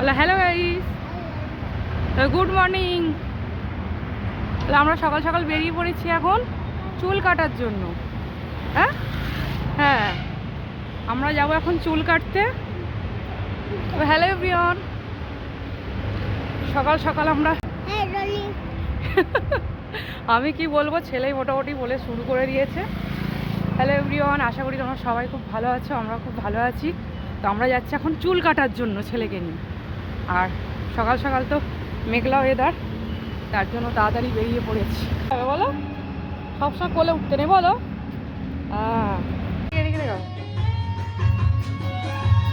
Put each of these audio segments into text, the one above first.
বলে hello guys good morning তাহলে আমরা সকাল সকাল বেরিয়ে পড়েছি এখন চুল কাটার জন্য। হ্যাঁ? হ্যাঁ। আমরা যাব এখন চুল কাটতে। হ্যালো এভরিওয়ান সকাল সকাল আমরা আমি কি বলব ছেলেই মোটামুটি বলে শুরু করে দিয়েছে। হ্যালো এভরিওয়ান আশা করি তোমরা সবাই খুব ভালো আছো আমরা খুব ভালো আছি। তো আমরা যাচ্ছি এখন চুল কাটার জন্য ছেলেকে নিয়ে। আর সকাল সকাল তো মেঘলা ওয়েদার তার জন্য তাড়াতাড়ি বেরিয়ে পড়েছি। বলো সবসময় কোলে উঠতে নেই, বলো।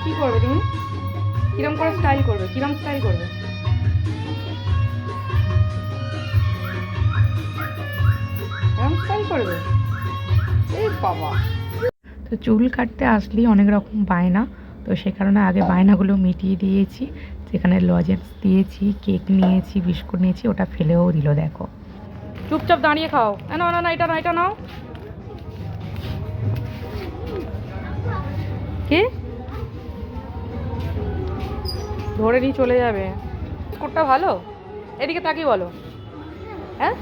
কি করবে তুমি? কিরম করে স্টাইল করবে? কিরম স্টাইল করবে? করবে? এই বাবা। তো চুল কাটতে আসলেই অনেক রকম বায়না। তো সে কারণে আগে বায়নাগুলো মিটিয়ে দিয়েছি যেখানে লজেন্স দিয়েছি কেক নিয়েছি বিস্কুট নিয়েছি ওটা ফেলেও দিল দেখো। চুপচাপ দাঁড়িয়ে খাও। এ না না না এটা না এটা নাও। কি? ধরে নিয়ে চলে যাবে। বিস্কুটটা ভালো? এদিকে তাকি বলো। হ্যাঁ?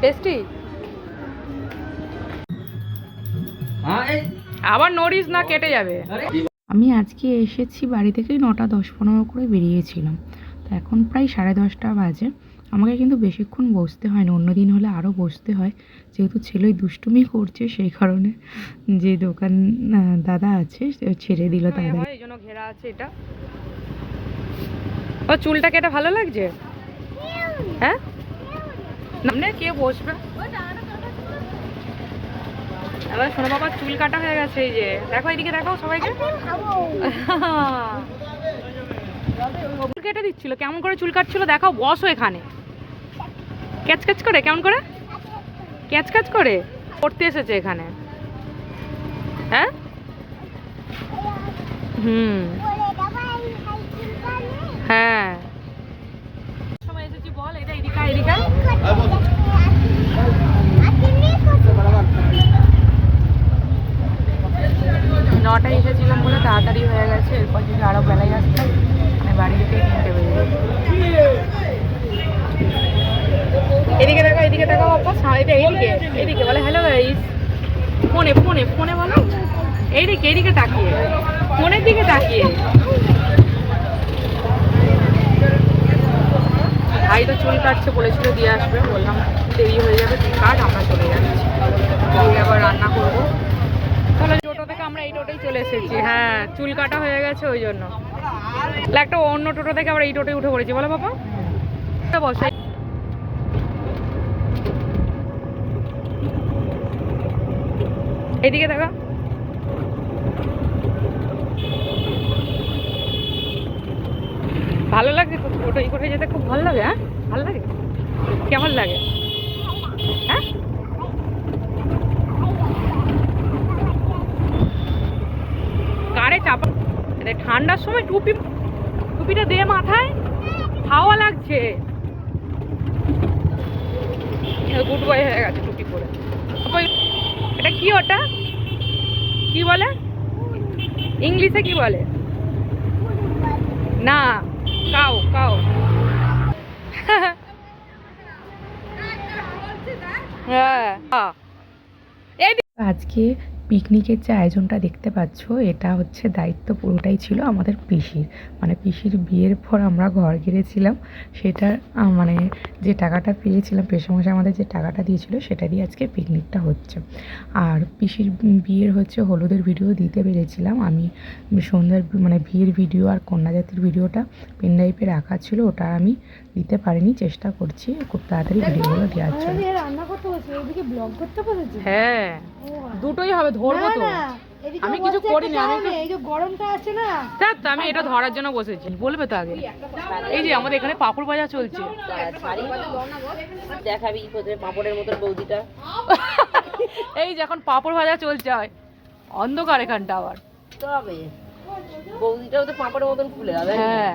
টেস্টি? আবার নড়িস না কেটে যাবে। আমি আজকে এসেছি বাড়ি থেকে নটা দশ পনেরো করে বেরিয়েছিলাম। তো এখন প্রায় সাড়ে দশটা বাজে। আমাকে কিন্তু বেশিক্ষণ বসতে হয় না অন্য দিন হলে আরও বসতে হয়। যেহেতু ছেলে দুষ্টুমি করছে সেই কারণে যে দোকান দাদা আছে ছেড়ে দিল দাদা এই জন্য ঘেরা আছে এটা। ও চুলটাকে এটা ভালো লাগছে? হ্যাঁ? কে বসবে? এবার শোনো বাবা চুল কাটা হয়ে গেছে, এই যে। দেখো এদিকে, দেখো সবাইকে। চুল কেটে দিচ্ছিল, কেমন করে চুল কাটছিল দেখাও, বসো এখানে। ক্যাচ ক্যাচ করে, কেমন করে? ক্যাচ ক্যাচ করে, পড়তে এসেছে এখানে। হ্যাঁ? হুম। হ্যাঁ। সময় এসেছি, বল, এটা এদিকে এদিকে নটায় এসেছিলাম বলে তাড়াতাড়ি হয়ে গেছে, এরপর যদি আরও বেলায় আসতাম মানে বাড়ি যেতে বেজে যেত এদিকে দেখো এদিকে দেখো সা- এটা এইদিকে এদিকে বলে হ্যালো গাইস ফোনে ফোনে ফোনে বলো। এইদিকে এইদিকে তাকিয়ে, ফোনের দিকে তাকিয়ে। ভাই তো চুল কাটছে বলেছিল, দিয়ে আসবে। বললাম, দেরি হয়ে যাবে, তুই কাট, আমরা চলে যাচ্ছি গিয়ে আবার রান্না করব তাহলে টোটো থেকে আমরা এই টোটোই চলে এসেছি। হ্যাঁ চুল কাটা হয়ে গেছে ওই জন্য। একটা অন্য টোটো থেকে আমরা এই টোটোয় উঠে পড়েছি। বলো বাবা। বসে। এদিকে দেখা। ভালো লাগে তো টোটো করে যেতে? খুব ভালো লাগে হ্যাঁ? ভালো লাগে? কেমন লাগে হ্যাঁ কারে চাপা এদের ঠান্ডার সময় টুপি, টুপিটা দিয়ে মাথায়। হাওয়া লাগছে। গুড বয় হয়ে গেছে টুপি পরে। এটা কি ওটা? কি বলে? ইংলিশে কি বলে? না কাউ কাউ হ্যাঁ। আজকে পিকনিকের যে আয়োজনটা দেখতে পাচ্ছ এটা হচ্ছে দায়িত্ব পুরোটাই ছিল আমাদের পিসির। মানে পিসির বিয়ের পর আমরা ঘর গিয়েছিলাম সেটা মানে যে টাকাটা পেয়েছিলাম পেশামশাই আমাদের যে টাকাটা দিয়েছিল সেটা দিয়ে আজকে পিকনিকটা হচ্ছে। আর পিসির বিয়ের হচ্ছে হলুদের ভিডিও দিতে পেরেছিলাম। আমি সন্ধ্যার মানে বিয়ের ভিডিও আর কন্যাজাতির ভিডিওটা পেনড্রাইভে রাখা ছিল ওটা আমি দিতে পারিনি চেষ্টা করছি খুব তাড়াতাড়ি ভিডিওগুলো দেওয়ার জন্য। করতে বসে এদিকে ব্লগ করতে বসেছে? হ্যাঁ দুটোই হবে ধরবো তো। আমি কিছু করিনি, একটা আমি এই যে গরমটা আছে না। দেখ তো আমি এটা ধরার জন্য বসেছি বলবে তো আগে। এই যে আমাদের এখানে পাপড় ভাজা চলছে। দেখাবি কোথায় পাঁপড়ের মতন বৌদিটা এই যে এখন পাপড় ভাজা চলছে হয়। অন্ধকার এখানটা আবার। তবে বৌদিটাও তো পাঁপড়ের মতন ফুলে যাবে। হ্যাঁ।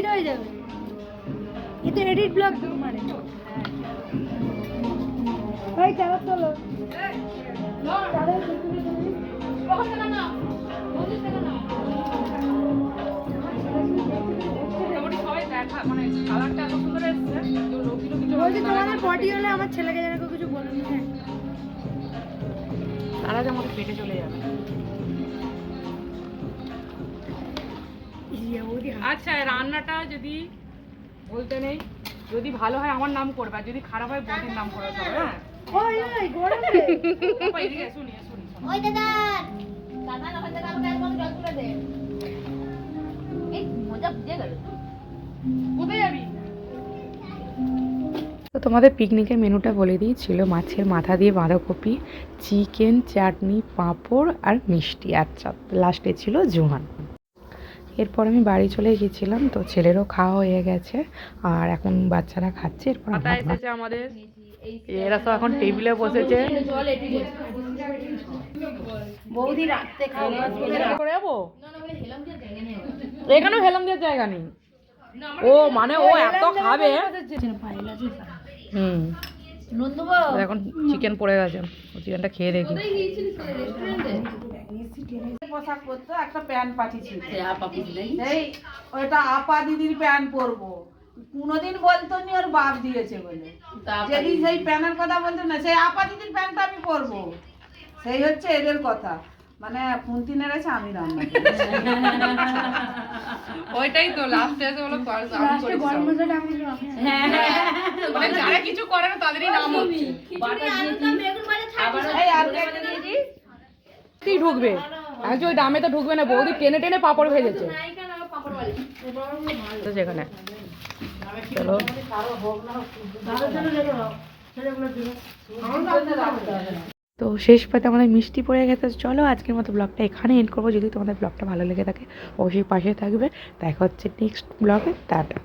এডিট হয়ে যাবে। এতে এডিট ব্লগ মানে। ভাই, চলো বলছি, তোমাদের হলে আমার ছেলেকে যেন কিছু বলুন তার আগে পেটে চলে যাবে। আচ্ছা রান্নাটা যদি বলতে নেই যদি ভালো হয় আমার নাম করবে আর যদি খারাপ হয় বৌদির নাম করবে সবাই হ্যাঁ। কোথায় যাবি? তো তোমাদের পিকনিকের মেনুটা বলে দিই ছিল মাছের মাথা দিয়ে বাঁধাকপি চিকেন চাটনি পাঁপড় আর মিষ্টি আচ্ছা লাস্টে ছিল জোহান এরপর আমি বাড়ি চলে গেছিলাম তো ছেলেরও খাওয়া হয়ে গেছে আর এখন বাচ্চারা খাচ্ছে এরপর এসেছে আমাদের। এরা সব এখন টেবিলে বসেছে। বৌদি রাখতে খাওয়া করে যাব? এখানেও হেলাম দেওয়ার জায়গা নেই। ও মানে ও এত খাবে? হুম। এখন চিকেন পড়ে গেছে। চিকেনটা খেয়ে দেখি। পোশাক পরতো একটা প্যান্ট পাঠিয়েছিল সেই ওটা আপা দিদির প্যান্ট পরবো। কোনোদিন বলতো নি ওর বাপ দিয়েছে বলে। যেদিন সেই প্যান্টের কথা বলতো না সেই আপা দিদির প্যান্টটা আমি পরবো। সেই হচ্ছে এদের কথা। মানে পুন্তি নেড়েছে আমি রান্না ওইটাই তো লাস্টে এসে বলো লাস্টে গরম মশলাটা আমি হ্যাঁ। মানে যারা কিছু করে না তাদেরই নাম হচ্ছে। এই আর কি ঢুকবে। একজন ওই দামে তো ঢুকবে না বৌদি টেনে টেনে পাপড় ভেজেছে। চলো। তো শেষ পাতে আমাদের মিষ্টি পড়ে গেছে। চলো আজকের মতো ব্লগটা এখানে এন্ড করব। যদি তোমাদের ব্লগটা ভালো লেগে থাকে অবশ্যই পাশে থাকবে। দেখা হচ্ছে নেক্সট ব্লগে। টাটা।